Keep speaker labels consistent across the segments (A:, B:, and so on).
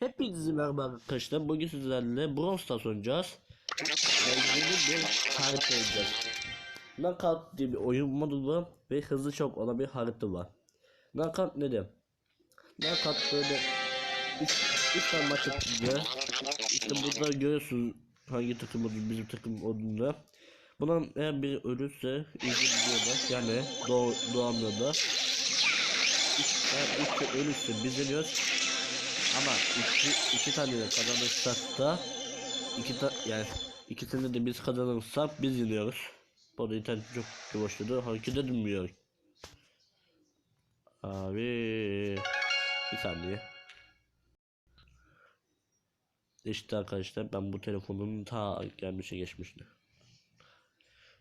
A: Hepinize merhaba arkadaşlar. Bugün sizlerle Brawl Stars oynayacağız. Yeni bir harita oynayacağız. Knockout diye bir oyun modu var ve hızlı çok olan bir harita var. Knockout nedir? Knockout böyle 3 tane maç yapılıyor. İşte burada görüyorsunuz hangi takım olduğunu bizim takım olduğunu. Bunun eğer biri ölürse üzülüyorlar. Yani doğ doğamıyorlar. Üç, eğer üçü ölürse biz ölüyoruz. Ama iki, iki tane de kazanırsak da iki ta yani ikisini de biz kazanırsak biz yeniyoruz. Bu arada internet çok yavaşladı. Hareket edilmiyor. Abi bir saniye. İşte arkadaşlar ben bu telefonun ta gelmişe geçmişti.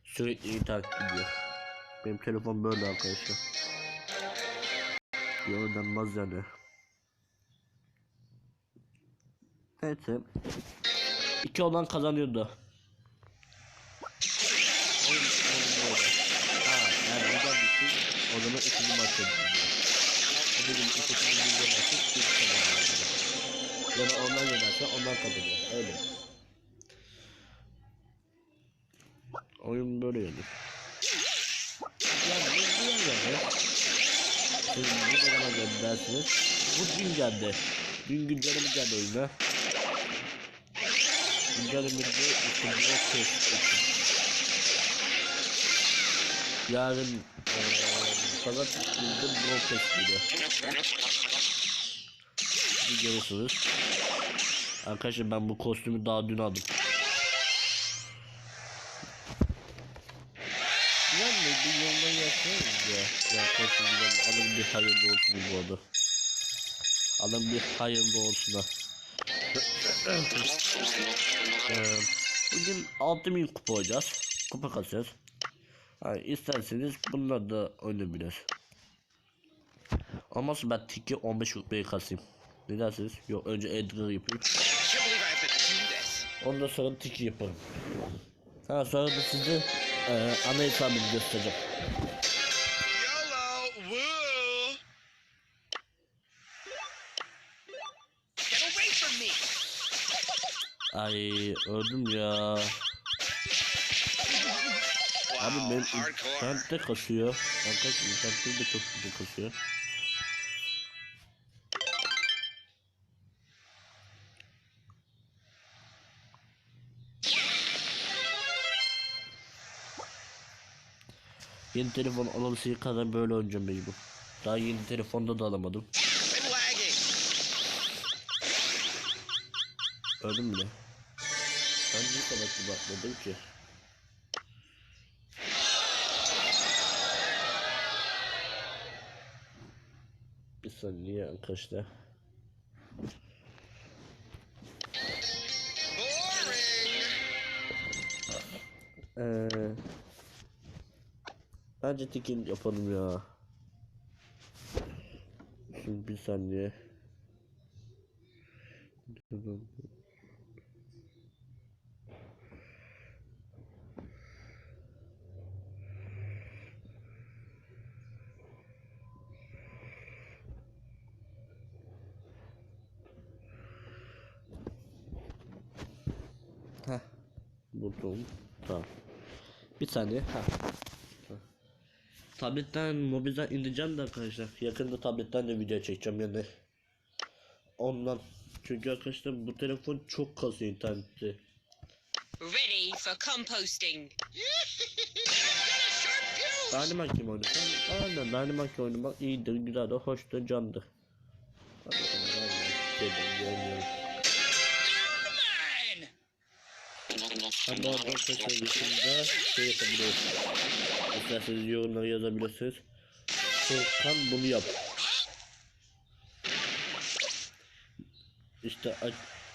A: Sürekli internet gidiyor. Benim telefon böyle arkadaşlar. Yorulmaz yani. Neyse. İki olan kazanıyordu. Ha, yani buradan düşün. O zaman ikinci maçta düşüyor. Bu dedim ikinci maçta maçta biz kazanıyoruz. Ya da onlar yenerse onlar kazanıyor. Öyle. Oyun böyle yani. Yani bu bu yani. Siz ne zaman geldi dersiniz? Bu gün geldi. Dün güncelleme geldi oyuna. İşte blok test için. Yarın eee pazartesi günü de test geliyor. Bir görürsünüz. Arkadaşlar ben bu kostümü daha dün aldım. Yani bir yolda yaşıyoruz ya. Ya kostüm güzel. Alın bir hayırlı olsun bu arada. Alın bir hayırlı olsun ha. Ee, bugün 6000 kupa oynayacağız. Kupa kasacağız. Yani isterseniz bunlar da oynayabiliriz. Olmazsa ben tiki 15 kupayı kasayım. Ne dersiniz? Yok önce Edgar yapayım. Ondan sonra tiki yaparım. Ha sonra da size e, ana hesabımı göstereceğim. Ay öldüm ya. Abi benim internet de kasıyor. Arkadaşlar internet de çok güzel kasıyor. Yeni telefon alırsıya kadar böyle oynayacağım mecbur. Daha yeni telefonda da alamadım. Öldüm bile. Ben niye kadar gibi atladım ki? Bir saniye arkadaşlar. Ee, bence tekin yapalım ya. Şimdi bir saniye. Heh. Buldum. Tamam. Bir saniye. Ha. Tabletten mobilden indireceğim de arkadaşlar. Yakında tabletten de video çekeceğim yani. Ondan. Çünkü arkadaşlar bu telefon çok kasıyor internette.
B: Ready for composting.
A: Dynamite gibi oynasam. Aynen Dynamite oynamak iyidir, güzeldir, hoştur, candır. Hadi bakalım, hadi. Gelin, arada arkadaşlar yakında şey yapabiliriz. İsterseniz yorumlara yazabilirsiniz. Furkan bunu yap. İşte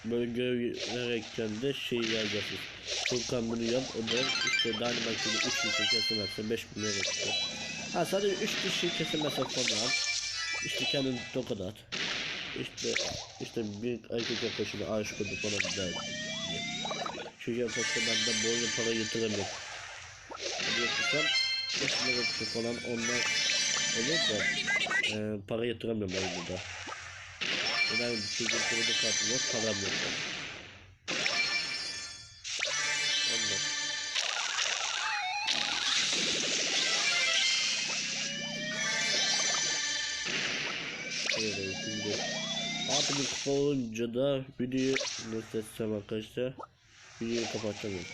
A: böyle görev verirken de şey yazacaksınız. Furkan bunu yap. O da işte Dynamite'de 3 kişi kesemezse 5 bin lira çıkar. Ha sadece 3 kişi kesemezse falan. İşte kendini tokat at. İşte işte bir erkek arkadaşına aşık oldu falan der. Çünkü arkadaşlar ben de bu oyuna para yatırsam 5 lira kutu falan ondan olur da e, para yatıramıyorum oyunda. Neden? Çünkü burada kartım yok, param yok. Evet, şimdi Artık bir kupa olunca da videoyu etsem arkadaşlar videoyu kapatacağım.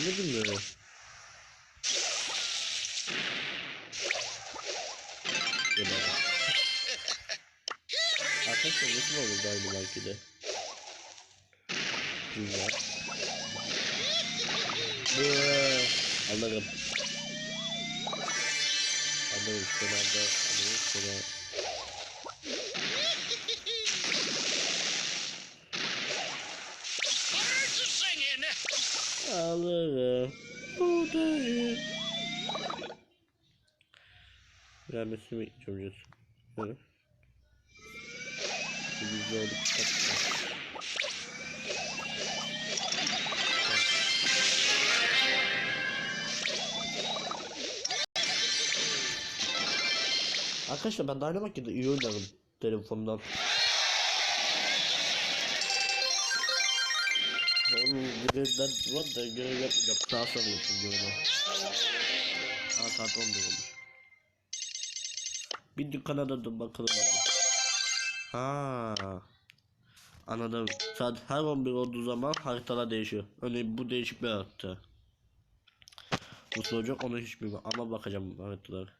A: Anladın mı? Arkadaşlar nasıl olur belki de? Güzel. Bııı. Alırım. Kenarda
C: are singing.
A: Alırım. Buradayım. Gelmesini bekleyeceğim. Hı. Güzel oldu. Arkadaşlar ben Dynamite'de iyi oynarım telefondan. Onun görevler var da görev yapmayacağım. Daha sonra yapayım görevi. Aa saat 11 olmuş. Bir dükkana dur bakalım. Ha. Anladım. Saat her 11 olduğu zaman haritalar değişiyor. Örneğin bu değişik bir harita. Bu olacak onu hiç bilmiyorum ama bakacağım haritalara.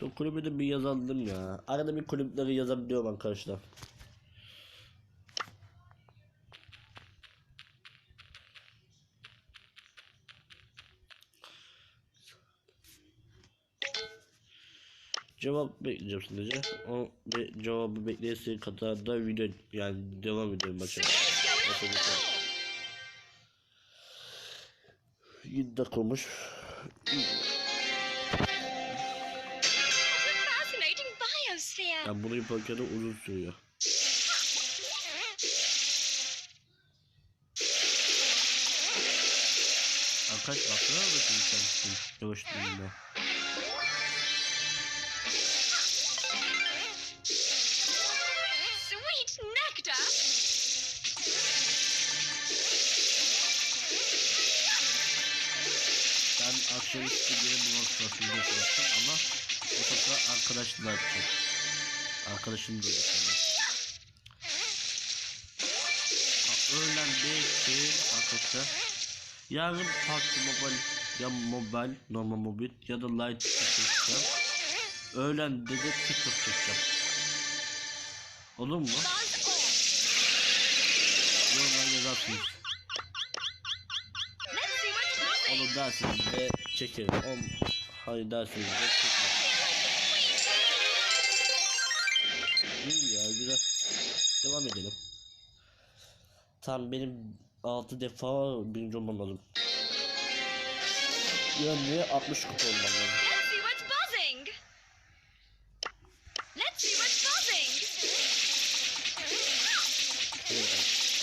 A: Bu kulübü de bir yazalım ya. Arada bir kulüpleri yazabiliyorum arkadaşlar. Cevap bekleyeceğim sadece. O ve cevabı bekleyesi kadar da video yani devam edelim maça. Maça geçelim. 7 dakika olmuş. Yani bunu yaparken de uzun sürüyor. Arkadaş baksana da şimdi sen
B: nectar.
A: Ben akşamüstü geri bu noktasında çalıştım ama o sefer arkadaşlar açacak. Arkadaşım da yapıyor. Öğlen belki arkadaşlar. Yarın farklı mobil ya mobil normal mobil ya da light çekeceğim. Öğlen de de TikTok çekeceğim. Olur mu? Yorumlar yazarsınız. Onu dersiniz de çekerim. Hayır dersiniz de çekmem. Devam edelim. Tam benim 6 defa birinci olmam lazım. Yani 60 kupa olmam lazım.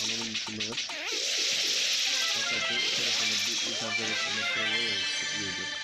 A: Ananın bütünleri. Fakat bu telefonu bir internet arasında sonra ya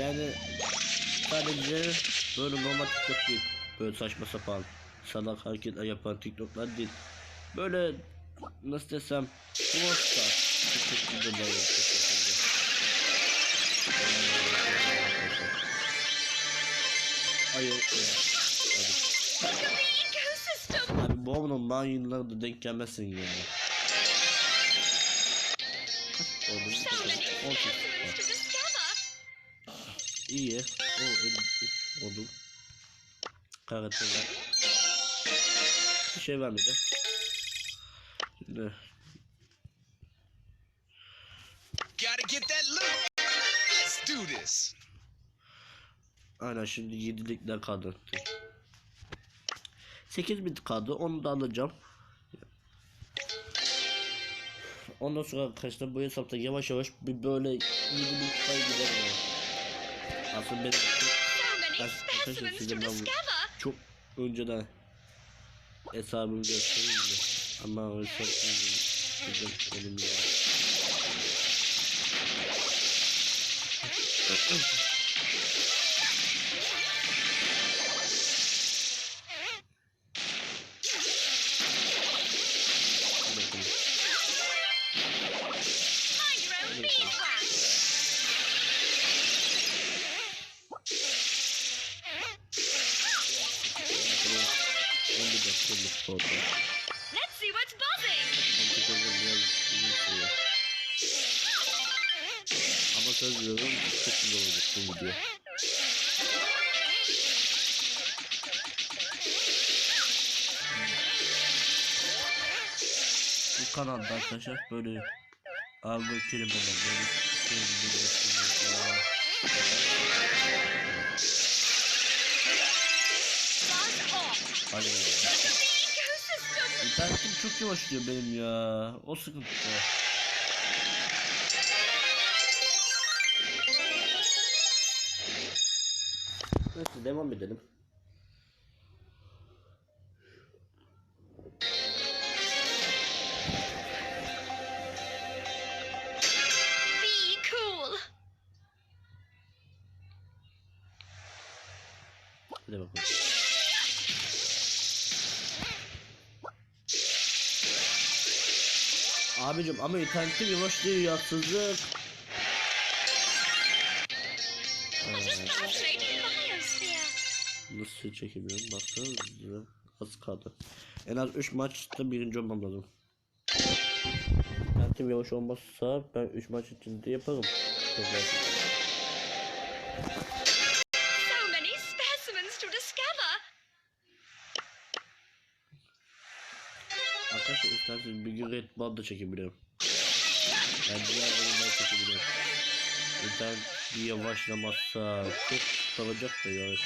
A: Yani sadece böyle normal TikTok değil. Böyle saçma sapan salak hareketler yapan TikTok'lar değil. Böyle nasıl desem hasta. TikTok videoları yapıyor. Hayır.
B: The ecosystem.
A: bu oyunun mayınlarına denk gelmesin ya. Kaç oldu?
B: So many
A: 18
B: specimens to discover.
A: İyi. O 53 oldu. Karakterler. Bir şey vermedi. Şimdi
C: Gotta get that loot. Let's do this.
A: aynen şimdi 7'likler kaldı. 8 bit kaldı. Onu da alacağım. Ondan sonra arkadaşlar bu hesapta yavaş yavaş bir böyle 7 bit pay gider. Aslında
B: specimens
A: yaşında
B: to
A: ben çok önceden hesabımı göstereyim de. Ama o hesap bizim elimde. 11 dakikalık oldu.
B: Let's see what's buzzing.
A: 18 dakika biraz uzun sürüyor. Ama söz veriyorum çok güzel olacak bu video. Bu kanalda arkadaşlar böyle ağır kelimeler böyle kelimeler Hadi. İnternetim çok yavaş diyor benim ya. O sıkıntı. Neyse devam edelim. Abicim ama internetim yavaş diyor ya sızık.
B: What is
A: Ee,
B: biosphere?
A: nasıl çekemiyorum baksanıza az kaldı. En az 3 maçta birinci olmam lazım. İnternetim yavaş olmazsa ben 3 maç içinde yaparım. Çok basit. İsterseniz bir gün Red Ball da çekebilirim. Ben diğer oyunları çekebilirim. İnternet bir yavaşlamazsa çok kalacak da yavaş.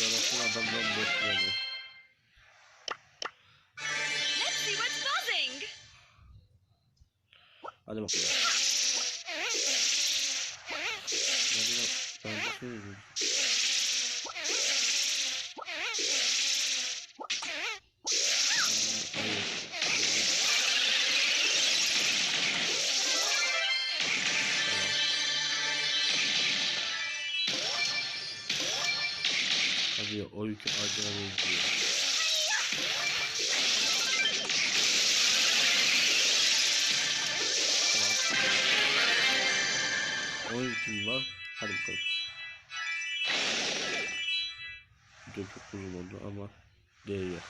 A: Yarasın adamdan bekliyor.
B: Let's
A: o yükü acayip diyor. O yüküm var. Hadi bakalım. Video çok uzun oldu ama değiyor.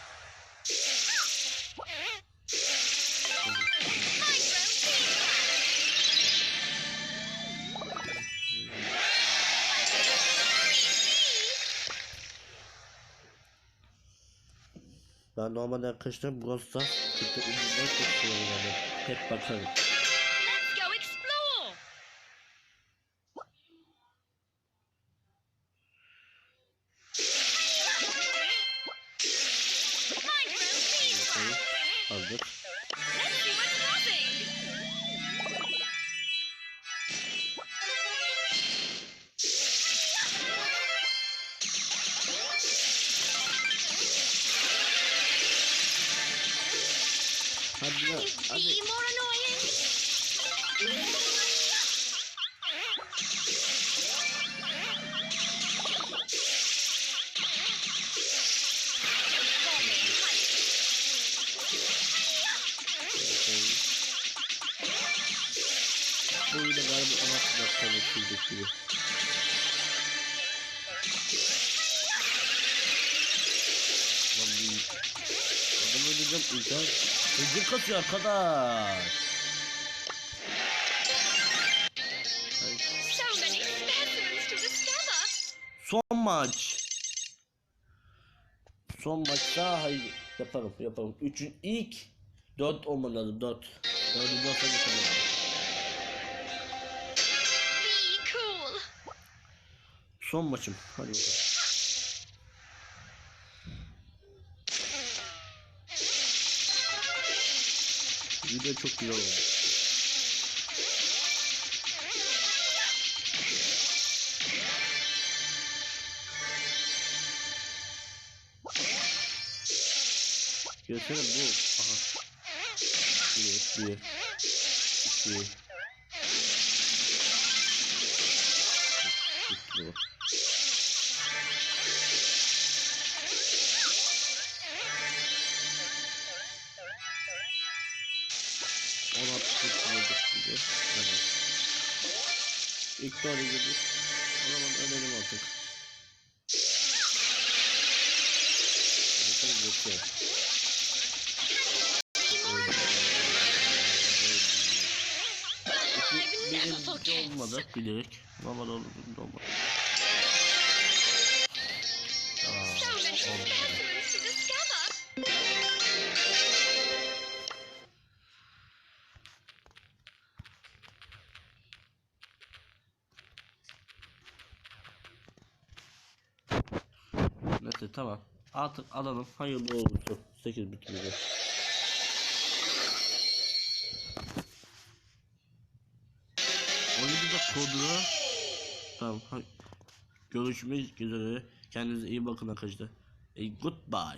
A: Ben normalde arkadaşlar kötü ürünler çok seviyorum yani. Hep bakarım. Bu yine galiba 16 dakikalık bitirecek gibi. Öldüreceğim internet. Hızlı kasıyor arkadaş. Son maç. Son maçta hayır yaparım yaparım. Üçün ilk dört olmalı lazım dört. Yaparım.
B: Be cool.
A: Son maçım. Hadi bakalım. video çok güzel oldu. Görsene bu. Aha. 1, 1, 2, gibi. Evet. İlk doğru gibi. O zaman ölelim artık. Bakalım geçiyor. Birinci
B: forget.
A: olmadı bilerek. Ama da olmadı. olmadı. Aa, Neyse tamam. Artık alalım. Hayırlı olsun. 8 bitimizde. Oyunu da kodunu Tamam. Görüşmek üzere. Kendinize iyi bakın arkadaşlar. E, goodbye.